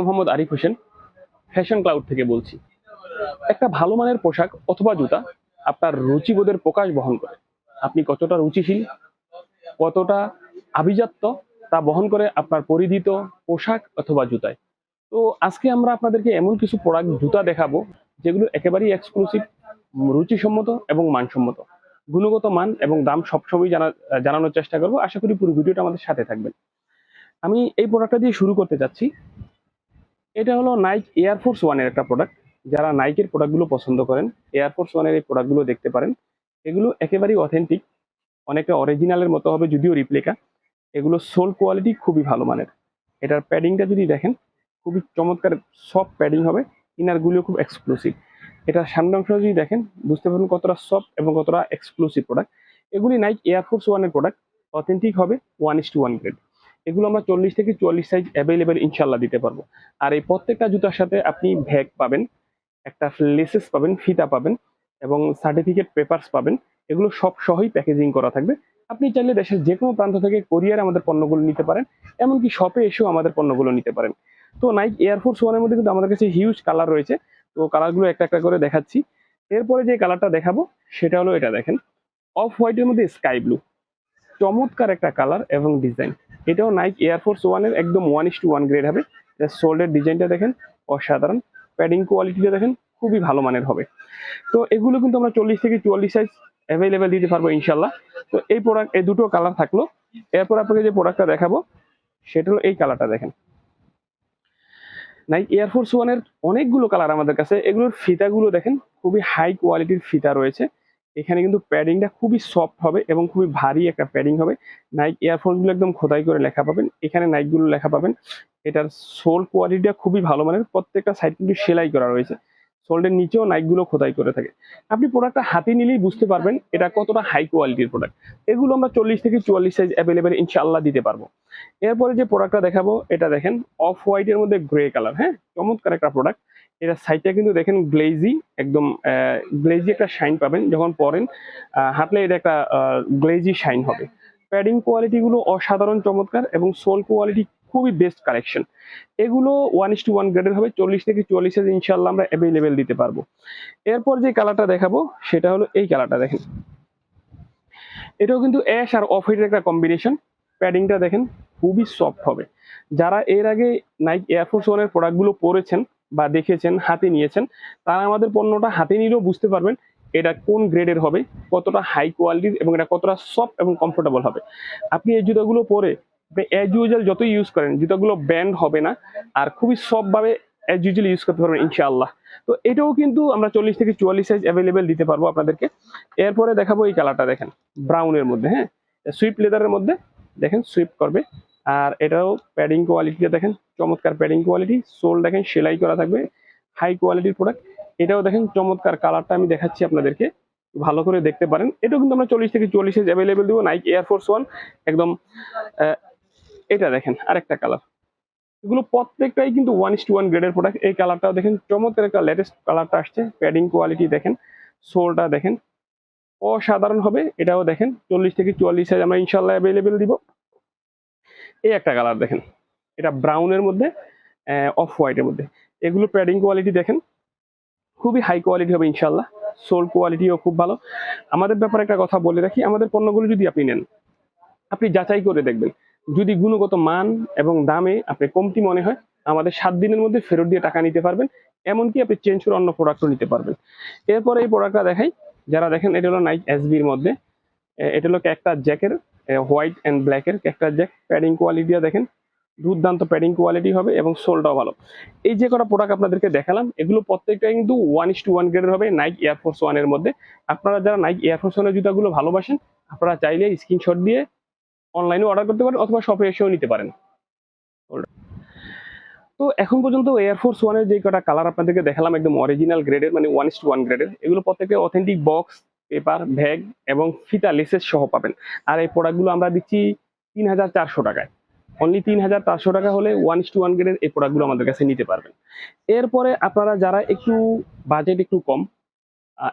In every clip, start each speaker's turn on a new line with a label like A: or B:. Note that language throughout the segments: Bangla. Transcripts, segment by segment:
A: মোহাম্মদ আরিফ হোসেন ফ্যাশন ক্লাউড থেকে বলছি। একটা ভালো মানের পোশাক অথবা জুতা আপনার রুচিবোধের প্রকাশ বহন করে। আপনি কতটা রুচিশীল, কতটা আভিজাত্য তা বহন করে আপনার পরিধিত পোশাক অথবা জুতায়। তো আজকে আমরা আপনাদেরকে এমন কিছু প্রোডাক্ট, জুতা দেখাবো, যেগুলো একেবারেই এক্সক্লুসিভ রুচিসম্মত এবং মানসম্মত। গুণগত মান এবং দাম সবসময় জানা, জানানোর চেষ্টা করব। আশা করি পুরো ভিডিওটা আমাদের সাথে থাকবেন। আমি এই প্রোডাক্টটা দিয়ে শুরু করতে চাচ্ছি। এটা হলো নাইক এয়ারফোর্স ওয়ানের একটা প্রোডাক্ট যারা নাইকের প্রোডাক্টগুলো পছন্দ করেন এয়ারফোর্স ওয়ানের এই প্রোডাক্টগুলো দেখতে পারেন। এগুলো একেবারেই অথেন্টিক অনেকটা অরিজিনালের মতো হবে, যদিও রিপ্লিকা এগুলো সোল কোয়ালিটি খুবই ভালো মানের। এটার প্যাডিংটা যদি দেখেন, খুবই চমৎকার সফট প্যাডিং হবে ইনারগুলো খুব এক্সক্লুসিভ এটার সামনে অংশ যদি দেখেন, বুঝতে পারবেন কতটা সফট এবং কতটা এক্সক্লুসিভ প্রোডাক্ট এগুলি নাইক এয়ারফোর্স ওয়ানের প্রোডাক্ট অথেন্টিক হবে one is two one grade এগুলো আমরা চল্লিশ থেকে চুয়াল্লিশ সাইজ অ্যাভেলেবেল ইনশাল্লাহ দিতে পারব। আর এই প্রত্যেকটা জুতার সাথে আপনি ভ্যাগ পাবেন, একটা লেসেস পাবেন, ফিতা পাবেন এবং সার্টিফিকেট পেপারস পাবেন। এগুলো সব সহই প্যাকেজিং করা থাকবে। আপনি চাইলে দেশের যে কোনো প্রান্ত থেকে কোরিয়ার আমাদের পণ্যগুলো নিতে পারেন, এমনকি শপে এসেও আমাদের পণ্যগুলো নিতে পারেন। তো নাইক এয়ারফোর্স ওয়ানের মধ্যে কিন্তু আমাদের কাছে হিউজ কালার রয়েছে। তো কালারগুলো একটা একটা করে দেখাচ্ছি। এরপরে যে কালারটা দেখাবো, সেটা হলো এটা দেখেন। অফ হোয়াইটের মধ্যে স্কাই ব্লু চমৎকার একটা কালার এবং ডিজাইন এটাও নাইক এয়ারফোর্স ওয়ানের একদম one is two one grade হবে। সোল্ডের ডিজাইনটা দেখেন, অসাধারণ। প্যাডিং কোয়ালিটিটা দেখেন, খুবই ভালো মানের হবে। তো এগুলো কিন্তু আমরা চল্লিশ থেকে চুয়াল্লিশ সাইজ অ্যাভেলেবেল দিতে পারব ইনশাল্লাহ। তো এই প্রোডাক্ট এই দুটো কালার থাকল। এরপর আপনাকে যে প্রোডাক্টটা দেখাবো, সেটা হলো এই কালারটা দেখেন। নাইক এয়ারফোর্স ওয়ানের অনেকগুলো কালার আমাদের কাছে। এগুলোর ফিতাগুলো দেখেন, খুবই হাই কোয়ালিটির ফিতা রয়েছে। এখানে কিন্তু প্যাডিংটা খুবই সফট হবে এবং খুবই ভারী একটা প্যাডিং হবে। নাইক এয়ারফোর্সগুলো একদম খোদাই করে লেখা পাবেন। এখানে নাইকগুলো লেখা পাবেন। এটার সোল কোয়ালিটিটা খুবই ভালো মানের। প্রত্যেকটা সাইড কিন্তু সেলাই করা রয়েছে। সোল্ডের নিচেও নাইকগুলো খোদাই করে থাকে। আপনি প্রোডাক্টটা হাতে নিলেই বুঝতে পারবেন এটা কতটা হাই কোয়ালিটির প্রোডাক্ট এগুলো আমরা চল্লিশ থেকে চুয়াল্লিশ সাইজ অ্যাভেলেবেল ইনশাল্লাহ দিতে পারব। এরপরে যে প্রোডাক্টটা দেখাবো, এটা দেখেন অফ হোয়াইটের মধ্যে গ্রে কালার হ্যাঁ? চমৎকার একটা প্রোডাক্ট এটা সাইডটা কিন্তু দেখেন গ্লেজি একদম গ্লেজি একটা শাইন পাবেন। যখন পরেন হাঁটলে এটা একটা গ্লেজি শাইন হবে। প্যাডিং কোয়ালিটিগুলো অসাধারণ, চমৎকার এবং সোল কোয়ালিটি খুবই বেস্ট কালেকশন এগুলো ওয়ান ইস টু ওয়ান গ্রেডের হবে, চল্লিশ থেকে চুয়াল্লিশ সাইজ ইনশাল্লাহ আমরা অ্যাভেলেবেল দিতে পারব। এরপর যে কালারটা দেখাবো, সেটা হলো এই কালারটা দেখেন। এটাও কিন্তু অ্যাশ আর অফ একটা কম্বিনেশন প্যাডিংটা দেখেন, খুবই সফট হবে। যারা এর আগে নাইক এয়ারফোর্স ওয়ানের প্রোডাক্টগুলো পরেছেন বা দেখেছেন হাতে নিয়েছেন, তারা আমাদের পণ্যটা হাতে নিলেও বুঝতে পারবেন এটা কোন গ্রেডের হবে, কতটা হাই কোয়ালিটির এবং এটা কতটা সফট এবং কমফোর্টেবল হবে। আপনি এই জুতাগুলো পরে অ্যাজ ইউজুয়াল যতই ইউজ করেন, জুতাগুলো ব্যান্ড হবে না আর খুবই সফটভাবে অ্যাজ ইউজুয়াল ইউজ করতে পারবেন ইনশাআল্লাহ। তো এটাও কিন্তু আমরা চল্লিশ থেকে চুয়াল্লিশ সাইজ অ্যাভেলেবেল দিতে পারব আপনাদেরকে। এরপরে দেখাবো এই কালারটা দেখেন ব্রাউনের মধ্যে হ্যাঁ? সুইপ লেদারের মধ্যে, দেখেন সুইপ করবে। আর এটাও প্যাডিং কোয়ালিটিটা দেখেন, চমৎকার প্যাডিং কোয়ালিটি সোল দেখেন, সেলাই করা থাকবে হাই কোয়ালিটির প্রোডাক্ট এটাও দেখেন, চমৎকার কালারটা আমি দেখাচ্ছি আপনাদেরকে, ভালো করে দেখতে পারেন। এটাও কিন্তু আমরা চল্লিশ থেকে চল্লিশ অ্যাভেলেবেল দেবো নাইক এয়ারফোর্স ওয়ান একদম এটা দেখেন, আরেকটা কালার এগুলো প্রত্যেকটাই কিন্তু ওয়ান ইস টু ওয়ান গ্রেডের প্রোডাক্ট এই কালারটাও দেখেন, চমৎকার একটা লেটেস্ট কালারটা আসছে প্যাডিং কোয়ালিটি দেখেন সোলটা দেখেন। অসাধারণ হবে, এটাও দেখেন, চল্লিশ থেকে চুয়াল্লিশ সাইজ আমরা ইনশাল্লাহ অ্যাভেলেবেল দিব। এই একটা কালার দেখেন। এটা ব্রাউনের মধ্যে অফ হোয়াইটের মধ্যে। এগুলো প্যাডিং কোয়ালিটি দেখেন, খুবই হাই কোয়ালিটি হবে ইনশাল্লাহ সোল কোয়ালিটিও খুব ভালো। আমাদের ব্যাপারে একটা কথা বলে রাখি, আমাদের পণ্যগুলো যদি আপনি নেন, আপনি যাচাই করে দেখবেন। যদি গুণগত মান এবং দামে আপনি কমতি মনে হয়, আমাদের সাত দিনের মধ্যে ফেরত দিয়ে টাকা নিতে পারবেন, এমনকি আপনি চেঞ্জ করে অন্য প্রোডাক্টও নিতে পারবেন। এরপরে এই প্রোডাক্টটা দেখাই, যারা দেখেন, এটা হলো নাইক এসবির মধ্যে। এটা হলো ক্যাকটাস জ্যাকের হোয়াইট অ্যান্ড ব্ল্যাকের ক্যাকটাস জ্যাক প্যাডিং কোয়ালিটিও দেখেন, দুর্দান্ত প্যাডিং কোয়ালিটি হবে এবং সোলটাও ভালো। এই যে কটা প্রোডাক্ট আপনাদেরকে দেখালাম, এগুলো প্রত্যেকটা কিন্তু ওয়ান ইস টু ওয়ান গ্রেডের হবে নাইক এয়ারফোর্স ওয়ানের মধ্যে। আপনারা যারা নাইক এয়ারফোর্স ওয়ানের জুতাগুলো ভালোবাসেন, আপনারা চাইলে স্ক্রিনশট দিয়ে অনলাইনে অর্ডার করতে পারেন অথবা শপে এসেও নিতে পারেন। তো এখন পর্যন্ত এয়ারফোর্স ওয়ানের যে কটা কালার আপনাদেরকে দেখালাম, একদম অরিজিনাল গ্রেডের মানে ওয়ান ইস টু ওয়ান গ্রেডের এগুলো প্রত্যেকটা অথেন্টিক বক্স পেপার, ব্যাগ এবং ফিতা লেসেস সহ পাবেন। আর এই প্রোডাক্টগুলো আমরা দিচ্ছি তিন হাজার চারশো টাকায়। অনলি তিন হাজার চারশো টাকা হলে ওয়ান ইস টু ওয়ান গ্রেডের এই প্রোডাক্টগুলো আমাদের কাছে নিতে পারবেন। এরপরে আপনারা যারা একটু বাজেট একটু কম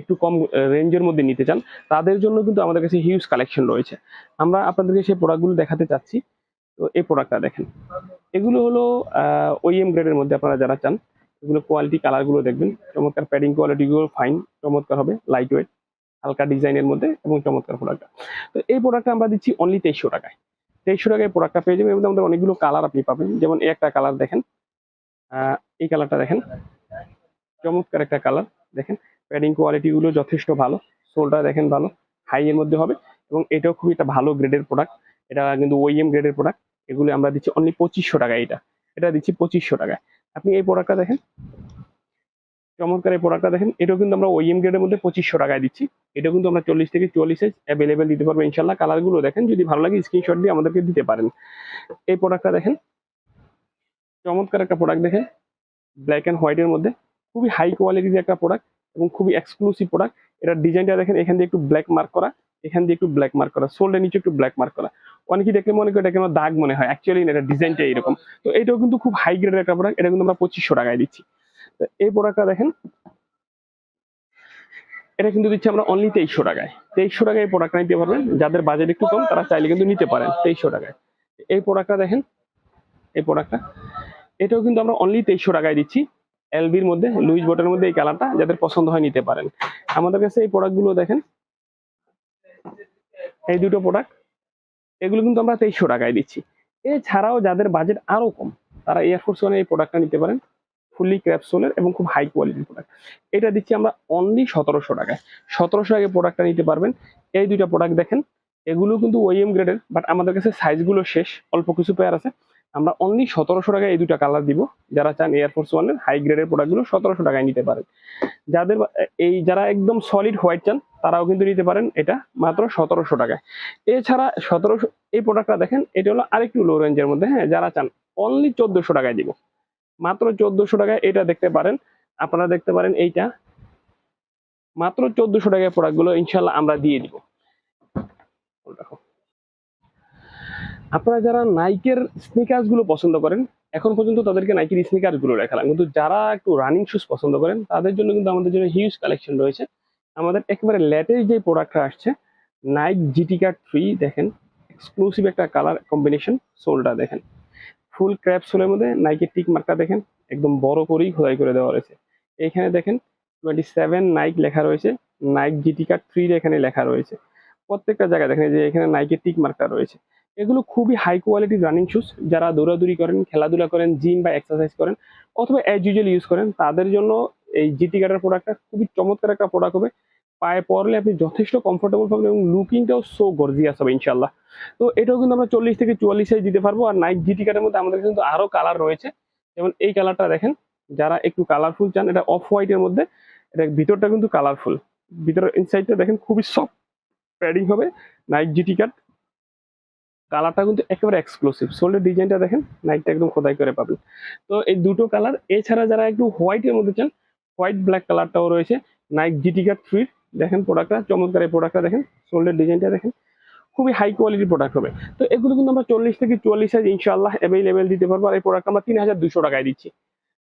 A: একটু কম রেঞ্জের মধ্যে নিতে চান, তাদের জন্য কিন্তু আমাদের কাছে হিউজ কালেকশন রয়েছে। আমরা আপনাদেরকে সেই প্রোডাক্টগুলো দেখাতে চাচ্ছি। তো এই প্রোডাক্টটা দেখেন। এগুলো হলো ওইএম গ্রেডের মধ্যে আপনারা যারা চান, এগুলো কোয়ালিটি কালারগুলো দেখবেন। চমৎকার প্যাডিং কোয়ালিটিগুলো ফাইন চমৎকার হবে লাইট ওয়েট হালকা ডিজাইনের মধ্যে এবং চমৎকার প্রোডাক্টটা তো এই প্রোডাক্টটা আমরা দিচ্ছি অনলি তেইশশো টাকায়। তেইশশো টাকায় প্রোডাক্টটা পেয়ে যাবেন। মধ্যে আমাদের অনেকগুলো কালার আপনি পাবেন। যেমন এই একটা কালার দেখেন। এই কালারটা দেখেন। চমৎকার একটা কালার দেখেন। প্যাডিং কোয়ালিটিগুলো যথেষ্ট ভালো। সোলটা দেখেন ভালো। হাই এর মধ্যে হবে। এবং এটাও খুবই একটা ভালো গ্রেডের প্রোডাক্ট এটা কিন্তু ওইএম গ্রেডের প্রোডাক্ট এগুলো আমরা দিচ্ছি অনলি পঁচিশশো টাকা এটা। এটা দিচ্ছি পঁচিশশো টাকায়। আপনি এই প্রোডাক্টটা দেখেন। চমৎকার এই প্রোডাক্টটা দেখেন, এটাও কিন্তু আমরা ওইএম গ্রেডের মধ্যে পঁচিশশো টাকায় দিচ্ছি। এটা কিন্তু আমরা চল্লিশ থেকে চুয়াল্লিশে অ্যাভেলেবেল দিতে পারব ইনশাল্লাহ। কালারগুলো দেখেন, যদি ভালো লাগে স্ক্রিনশট দিয়ে আমাদেরকে দিতে পারেন। এই প্রোডাক্টটা দেখেন, চমৎকার একটা প্রোডাক্ট দেখেন ব্ল্যাক অ্যান্ড হোয়াইটের মধ্যে। খুবই হাই কোয়ালিটির একটা প্রোডাক্ট এবং খুবই এক্সক্লুসিভ প্রোডাক্ট এটার ডিজাইনটা দেখেন, এখান দিয়ে একটু ব্ল্যাক মার্ক করা, এখান দিয়ে একটু ব্ল্যাক মার্ক করা সোল্ডের নিচে একটু ব্ল্যাক মার্ক করা। অনেকে দেখলে মনে করে এটা কেন দাগ মনে হয় অ্যাকচুয়ালি এটা ডিজাইনটা এরকম। তো এটাও কিন্তু খুব হাই গ্রেডের একটা প্রোডাক্ট এটা কিন্তু আমরা পঁচিশশো টাকায় দিচ্ছি। এই প্রোডাক্টটা দেখেন। এটা কিন্তু দিচ্ছি আমরা অনলি তেইশশো টাকায়। তেইশশো টাকায় এই প্রোডাক্টটা নিতে পারবেন। যাদের বাজেট একটু কম, তারা চাইলে কিন্তু নিতে পারেন তেইশশো টাকায়। এই প্রোডাক্টটা দেখেন, এই প্রোডাক্টটা এটাও কিন্তু আমরা অনলি তেইশশো টাকায় দিচ্ছি। এলবির মধ্যে লুইস বোটের মধ্যে এই কালারটা যাদের পছন্দ হয় নিতে পারেন। আমাদের কাছে এই প্রোডাক্টগুলো দেখেন। এই দুটো প্রোডাক্ট এগুলো কিন্তু আমরা তেইশশো টাকায় দিচ্ছি। এছাড়াও যাদের বাজেট আরও কম, তারা এয়ারফোর্স ওয়ানের এই প্রোডাক্টটা নিতে পারেন। ফুললি ক্র্যাপসোলের এবং খুব হাই কোয়ালিটির প্রোডাক্ট এটা দিচ্ছি আমরা অনলি সতেরোশো টাকায়। সতেরোশো টাকায় প্রোডাক্টটা নিতে পারবেন। এই দুইটা প্রোডাক্ট দেখেন এগুলো কিন্তু ওইএম গ্রেডের বাট আমাদের কাছে সাইজগুলো শেষ, অল্প কিছু পেয়ার আছে। আমরা অনলি সতেরোশো টাকায় এই দুটা কালার দিব। যারা চান এয়ারফোর্স ওয়ানের হাই গ্রেডের প্রোডাক্টগুলো সতেরোশো টাকায় নিতে পারেন। যাদের এই যারা একদম সলিড হোয়াইট চান, তারাও কিন্তু নিতে পারেন এটা মাত্র সতেরোশো টাকায়। এছাড়া সতেরোশো, এই প্রোডাক্টটা দেখেন, এটা হলো আরেকটু লো রেঞ্জের মধ্যে হ্যাঁ যারা চান অনলি চোদ্দশো টাকায় দিব। মাত্র চোদ্দশো টাকায় এটা দেখতে পারেন। আপনারা দেখতে পারেন এইটা। মাত্র চোদ্দশো টাকায় প্রোডাক্টগুলো ইনশাল্লাহ আমরা দিয়ে দিব। আপনারা যারা নাইকের স্নিকার্সগুলো পছন্দ করেন, এখন পর্যন্ত তাদেরকে নাইকের স্নিকার্সগুলো দেখালাম। কিন্তু যারা একটু রানিং শুজ পছন্দ করেন, তাদের জন্য কিন্তু আমাদের জন্য হিউজ কালেকশন রয়েছে। আমাদের একেবারে লেটেস্ট যে প্রোডাক্টটা আসছে নাইক জিটিকার থ্রি দেখেন। এক্সক্লুসিভ একটা কালার কম্বিনেশন সোলটা দেখেন। ফুল ক্র্যাপ সোলের মধ্যে নাইকের টিক মার্কটা দেখেন, একদম বড় করেই খোদাই করে দেওয়া রয়েছে। এখানে দেখেন টোয়েন্টি সেভেন নাইক লেখা রয়েছে নাইক জিটিকার থ্রি এখানে লেখা রয়েছে। প্রত্যেকটা জায়গায় দেখেন যে এখানে নাইকের টিক মার্কটা রয়েছে। এগুলো খুবই হাই কোয়ালিটি রানিং শুজ যারা দৌড়াদৌড়ি করেন, খেলাধুলা করেন জিম বা এক্সারসাইজ করেন, অথবা অ্যাজ ইউজুয়াল ইউজ করেন, তাদের জন্য এই জিটি কাটার প্রোডাক্টটা খুবই চমৎকার একটা প্রোডাক্ট হবে। পায়ে পরলে আপনি যথেষ্ট কমফোর্টেবল পাবেন এবং লুকিংটাও সো গর্জিয়াস হবে ইনশাল্লাহ তো এটাও কিন্তু আমরা চল্লিশ থেকে চুয়াল্লিশ সাইজ দিতে পারব আর নাইট জিটি কাটার মধ্যে আমাদের কিন্তু আরও কালার রয়েছে। যেমন এই কালারটা দেখেন, যারা একটু কালারফুল চান, এটা অফ হোয়াইটের মধ্যে, এটা ভিতরটা কিন্তু কালারফুল ভিতরের ইনসাইডটা দেখেন, খুবই সফট প্যাডিং হবে নাইক জিটি কাট কালারটা কিন্তু একেবারে এক্সক্লুসিভ সোল্ডের ডিজাইনটা দেখেন নাইটটা একদম খোদাই করে পাবেন। তো এই দুটো কালার এছাড়া যারা একটু হোয়াইটের মধ্যে চান হোয়াইট ব্ল্যাক কালারটাও রয়েছে নাইক জিটিকার থ্রির দেখেন প্রোডাক্টটা চমৎকার এই প্রোডাক্টটা দেখেন সোল্ডের ডিজাইনটা দেখেন। খুবই হাই কোয়ালিটির প্রোডাক্ট হবে। তো এগুলো কিন্তু আমরা চল্লিশ থেকে চুয়াল্লিশ সাইজ ইনশাল্লাহ অ্যাভেলেবেল দিতে পারব। আর এই প্রোডাক্ট আমরা তিন হাজার দুশো টাকায় দিচ্ছি।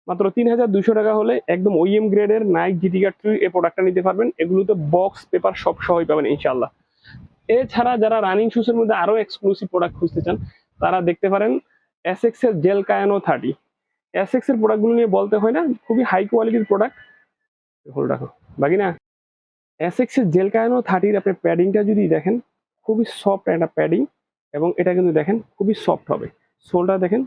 A: মাত্র তিন হাজার দুশো টাকা হলে একদম ওইএম গ্রেডের নাইক জিটিকার থ্রি এই প্রোডাক্টটা নিতে পারবেন। এগুলোতে বক্স পেপার সব সহই পাবেন ইনশাল্লাহ এছাড়া যারা রানিং শুজের মধ্যে আরও এক্সক্লুসিভ প্রোডাক্ট খুঁজতে চান, তারা দেখতে পারেন এসএক্স এর জেল কায়ানো থার্টি এসএক্স এর প্রোডাক্টগুলো নিয়ে বলতে হয় না, খুবই হাই কোয়ালিটির প্রোডাক্ট হোল্ড রাখো। বাকি না এসএক্স এর জেল কায়ানো থার্টির আপনি প্যাডিংটা যদি দেখেন, খুবই সফট একটা প্যাডিং এবং এটা কিন্তু দেখেন খুবই সফট হবে। সোলটা দেখেন,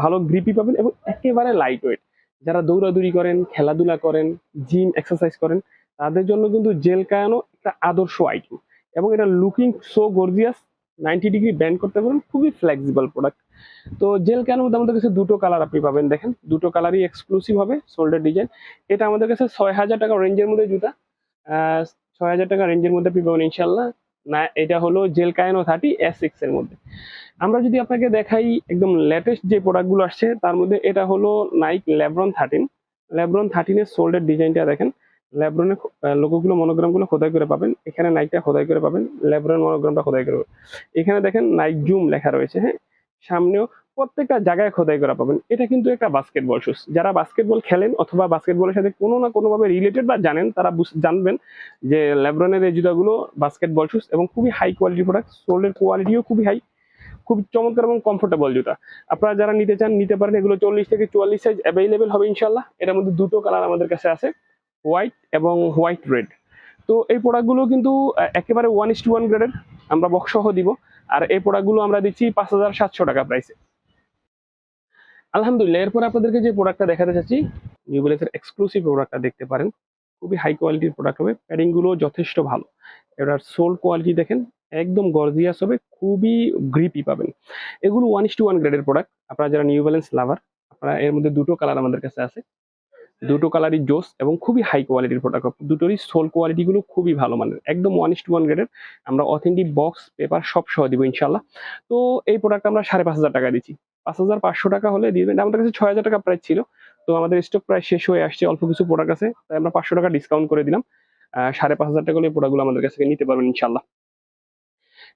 A: ভালো গ্রিপি পাবেন এবং একেবারে লাইট ওয়েট যারা দৌড়াদৌড়ি করেন, খেলাধুলা করেন জিম এক্সারসাইজ করেন, তাদের জন্য কিন্তু জেল কায়ানো একটা আদর্শ আইটেম এবং এটা looking so gorgeous ninety degree bend করতে পারেন, খুবই ফ্লেক্সিবল প্রোডাক্ট তো জেল ক্যানের মধ্যে আমাদের কাছে দুটো কালার আপনি পাবেন, দেখেন। দুটো কালারই এক্সক্লুসিভ হবে শোল্ডার ডিজাইন এটা আমাদের কাছে ছয় হাজার টাকা রেঞ্জের মধ্যে জুতা। ছয় হাজার টাকা রেঞ্জের মধ্যে আপনি পাবেন ইনশাল্লাহ না, এটা হলো জেল কায়নো থার্টি এস সিক্স এর মধ্যে। আমরা যদি আপনাকে দেখাই একদম লেটেস্ট যে প্রোডাক্টগুলো আসছে, তার মধ্যে এটা হলো নাইক ল্যাব্রন থার্টিন ল্যাব্রন থার্টিনের শোল্ডার ডিজাইনটা দেখেন। ল্যাব্রনের লোকগুলো মনোগ্রামগুলো খোদাই করে পাবেন। এখানে নাইকটা খোদাই করে পাবেন। ল্যাব্রন মনোগ্রামটা খোদাই করে। এখানে দেখেন নাইক জুম লেখা রয়েছে হ্যাঁ? সামনেও প্রত্যেকটা জায়গায় খোদাই করা পাবেন। এটা কিন্তু একটা বাস্কেটবল শুজ যারা বাস্কেটবল খেলেন অথবা বাস্কেটবলের সাথে কোনো না কোনোভাবে রিলেটেড বা জানেন, তারা জানবেন যে ল্যাব্রনের এই জুতাগুলো বাস্কেটবল শুজ এবং খুবই হাই কোয়ালিটি প্রোডাক্ট সোলের কোয়ালিটিও খুবই হাই খুব চমৎকার এবং কমফোর্টেবল জুতা। আপনারা যারা নিতে চান, নিতে পারেন, এগুলো চল্লিশ থেকে চুয়াল্লিশ সাইজ অ্যাভেলেবেল হবে ইনশাল্লাহ এটার মধ্যে দুটো কালার আমাদের কাছে আছে হোয়াইট এবং হোয়াইট রেড তো এই প্রোডাক্টগুলো কিন্তু একেবারে ওয়ান ইস টু ওয়ান গ্রেডের আমরা বক্স সহ দিব। আর এই প্রোডাক্টগুলো আমরা দিচ্ছি পাঁচ হাজার সাতশো টাকা প্রাইসে আলহামদুলিল্লাহ, এরপর আপনাদেরকে যে প্রোডাক্টটা দেখাতে চাচ্ছি নিউ ব্যালেন্সের এক্সক্লুসিভ প্রোডাক্টটা দেখতে পারেন। খুবই হাই কোয়ালিটির প্রোডাক্ট হবে প্যাডিংগুলো যথেষ্ট ভালো। এবার সোল কোয়ালিটি দেখেন, একদম গর্জিয়াস হবে, খুবই গ্রিপি পাবেন। এগুলো ওয়ান ইস টু ওয়ান গ্রেডের প্রোডাক্ট আপনারা যারা নিউ ব্যালেন্স লাভার আপনারা এর মধ্যে দুটো কালার আমাদের কাছে আছে। দুটো কালারই জোস এবং খুবই হাই কোয়ালিটির প্রোডাক্ট দুটোরই সোল কোয়ালিটিগুলো খুবই ভালো মানের। একদম ওয়ান ইস টু ওয়ান গ্রেডের আমরা অথেন্টিক বক্স পেপার সব সহ দিব ইনশাল্লাহ তো এই প্রোডাক্ট আমরা সাড়ে পাঁচ হাজার টাকা দিচ্ছি। পাঁচ হাজার পাঁচশো টাকা হলে দিয়ে দেবেন। আমাদের কাছে ছয় হাজার টাকা প্রাইস ছিল। তো আমাদের স্টক প্রায় শেষ হয়ে আসছে, অল্প কিছু প্রোডাক্ট আছে। তাই আমরা পাঁচশো টাকা ডিসকাউন্ট করে দিলাম। সাড়ে পাঁচ হাজার টাকা হলে প্রোডাক্টগুলো আমাদের কাছ নিতে পারবেন ইনশাল্লাহ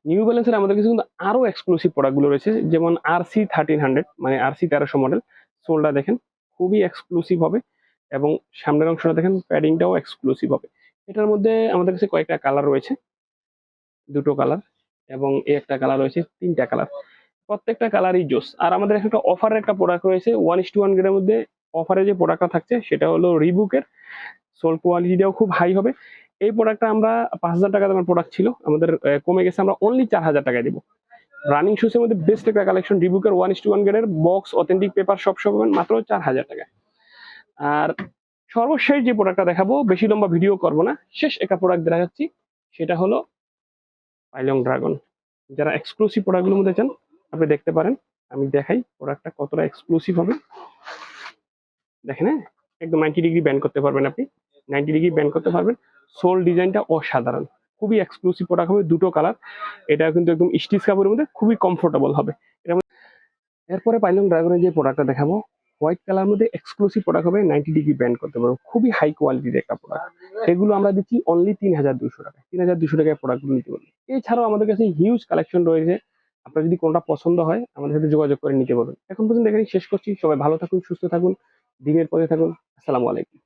A: নিউ ব্যালেন্সের আমাদের কাছে কিন্তু আরও এক্সক্লুসিভ প্রোডাক্টগুলো রয়েছে, যেমন আর সি থার্টিন হান্ড্রেড মানে আর সি তেরোশো মডেল সোলটা দেখেন, খুবই এক্সক্লুসিভ হবে। এবং সামনের অংশটা দেখেন প্যাডিংটাও এক্সক্লুসিভ হবে। এটার মধ্যে আমাদের কাছে কয়েকটা কালার রয়েছে, দুটো কালার এবং এই একটা কালার রয়েছে, তিনটা কালার প্রত্যেকটা কালারই জোস আর আমাদের একটা অফারের একটা প্রোডাক্ট রয়েছে ওয়ান ইস টু ওয়ান গ্রেডের মধ্যে অফারে যে প্রোডাক্টটা থাকছে, সেটা হলো রিবুকের সোল কোয়ালিটিটাও খুব হাই হবে। এই প্রোডাক্টটা আমরা পাঁচ হাজার টাকা দামের প্রোডাক্ট ছিল। আমাদের কমে গেছে, আমরা অনলি চার হাজার টাকায় দিব। রানিং শুজের মধ্যে বেস্ট একটা কালেকশন রিবুকের ওয়ান ইস টু ওয়ান গ্রেডের বক্স অথেন্টিক পেপার সব সব মাত্র চার হাজার টাকায়। আর সর্বশেষ যে প্রোডাক্টটা দেখাবো, বেশি লম্বা ভিডিও করব না। শেষ একটা প্রোডাক্ট দেখাচ্ছি, সেটা হলো পাইলং ড্রাগন যারা এক্সক্লুসিভ প্রোডাক্টগুলোর মধ্যে চান আপনি দেখতে পারেন। আমি দেখাই প্রোডাক্টটা কতটা এক্সক্লুসিভ হবে। দেখেন হ্যাঁ? একদম নাইনটি ডিগ্রি ব্যান্ড করতে পারবেন আপনি। নাইনটি ডিগ্রি ব্যান্ড করতে পারবেন। সোল ডিজাইনটা অসাধারণ। খুবই এক্সক্লুসিভ প্রোডাক্ট হবে, দুটো কালার এটা কিন্তু একদম স্টিচ কাপড়ের মধ্যে খুবই কমফোর্টেবল হবে। মধ্যে- এরপরে পাইলং ড্রাগনের যে প্রোডাক্টটা দেখাবো হোয়াইট কালার মধ্যে এক্সক্লুসিভ প্রোডাক্ট হবে নাইনটি ডিগ্রি ব্যান্ড করতে পারব খুবই হাই কোয়ালিটির একটা প্রোডাক্ট এগুলো আমরা দিচ্ছি অনলি তিন হাজার দুশো টাকা তিন হাজার দুশো টাকায় প্রোডাক্টগুলো নিতে পারবেন। এছাড়াও আমাদের কাছে হিউজ কালেকশন রয়েছে। আপনার যদি কোনটা পছন্দ হয়, আমাদের সাথে যোগাযোগ করে নিতে পারবেন। এখন পর্যন্ত এখানে শেষ করছি। সবাই ভালো থাকুন, সুস্থ থাকুন, দিনের পরে থাকুন। আসসালামু আলাইকুম।